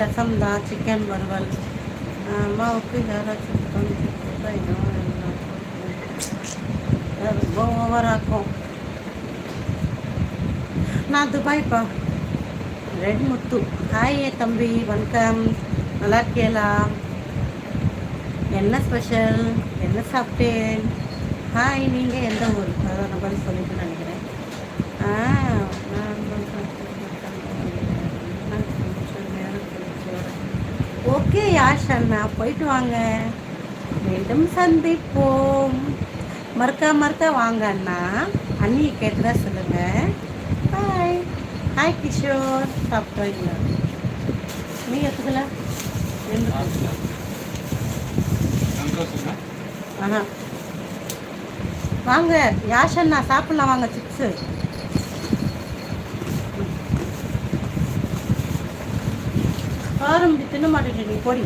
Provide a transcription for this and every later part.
ரசம் தான் சிக்கன் வறுவல். அம்மாவுக்கு யாராச்சும் பங்கு கொடுத்தா இன்னும் அது ரொம்ப ஓவராக்கும் நான் துபாய்ப்பா ரெட் முத்து. ஹாய் தம்பி வணக்கம். நல்லா இருக்கியலா என்ன ஸ்பெஷல் என்ன சாப்பிட்டேன்? ஹாய் நீங்கள் எந்த ஊர்? அதான் நான் பதில் சொல்லிட்டு நினைக்கிறேன். ஆ நான் ஓகே யாஷ் அண்ணா போயிட்டு வாங்க. மீண்டும் சந்திப்போம். மறுக்கா மறுக்கா வாங்க அண்ணா. அண்ணியை கேட்டதா சொல்லுங்க. ஹாய் ஹாய் கிஷோர் சாப்பிட்டு நீ எத்துக்கல ஆஹா வாங்க. யாஷ் அண்ணா சாப்பிடலாம். வாங்க சிப்ஸு. காரம் தின்ன மாட்டேன் நீ பொடி.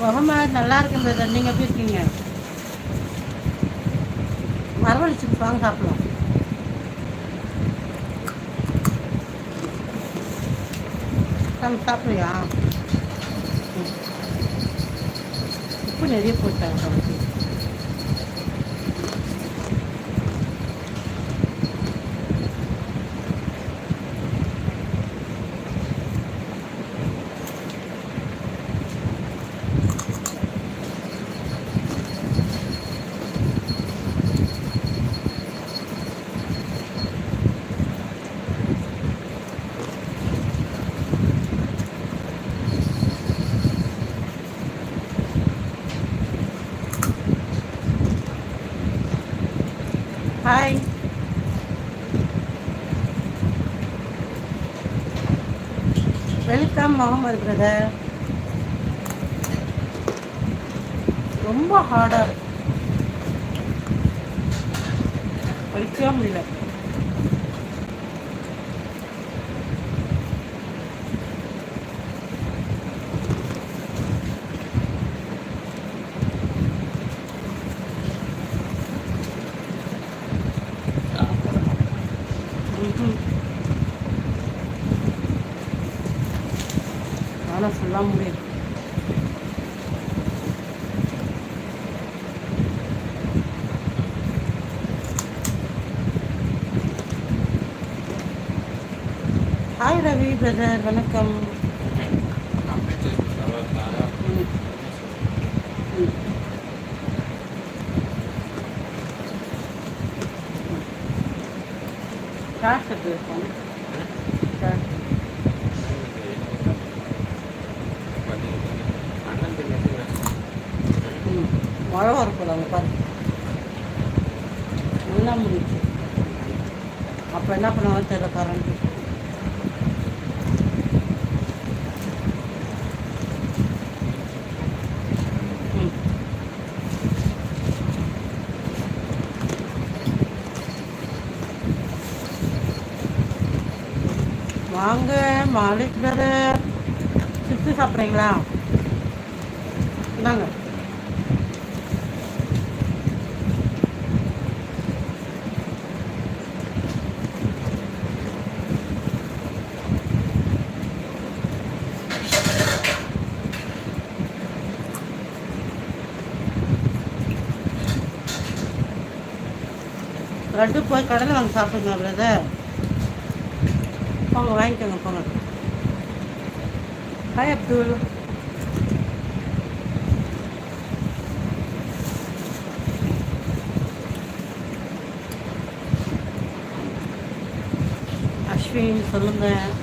முகமது நல்லா இருக்கேன் பிரதர் நீங்கள் எப்படி இருக்கீங்க? மரவள்ளி வாங்க சாப்பிடலாம். நம்ம சாப்பிடுறியா? உப்பு நிறைய போட்டாங்க ஹாய் வெல்கம் முகமது பிரதர் ரொம்ப ஹார்டாக இருக்கு படிக்கவே முடியல ஆனால் சொல்ல முடியும் ஹாய் ரவி பிரதர் வணக்கம் ம். ம். காசு எப்படி இருக்கும் மழை வரப்போது அங்கே பாருங்க நல்லா முடிச்சு அப்போ என்ன பண்ணுவாங்க தெரியல கரண்ட் ம். வாங்க மாலிக் பிரதர். சிப்ஸ் சாப்பிட்றீங்களா? இந்தாங்க. லட்டு போய் கடையில் வாங்கி சாப்பிடுங்க பிரதர் போங்க வாங்கிக்கோங்க போங்க. ஹாய் அப்துல் அஸ்வின் சொல்லுங்கள்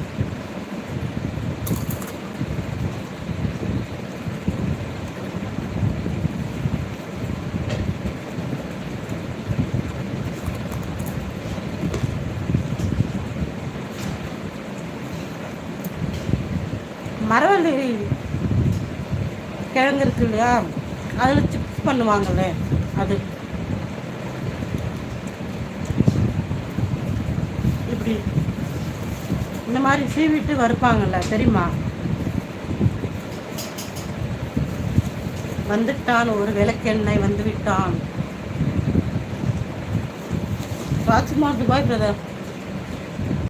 மரவள்ளி கிழங்கு இருக்கு இல்லையா? அதில் சிப்ஸ் பண்ணுவாங்கள்ல அது. இப்படி இந்த மாதிரி சீவிட்டு வறுப்பாங்கல்ல தெரியுமா? வந்துட்டான் ஒரு விளக்கெண்ணெய் வந்துவிட்டான். Rajkumar Dubai brother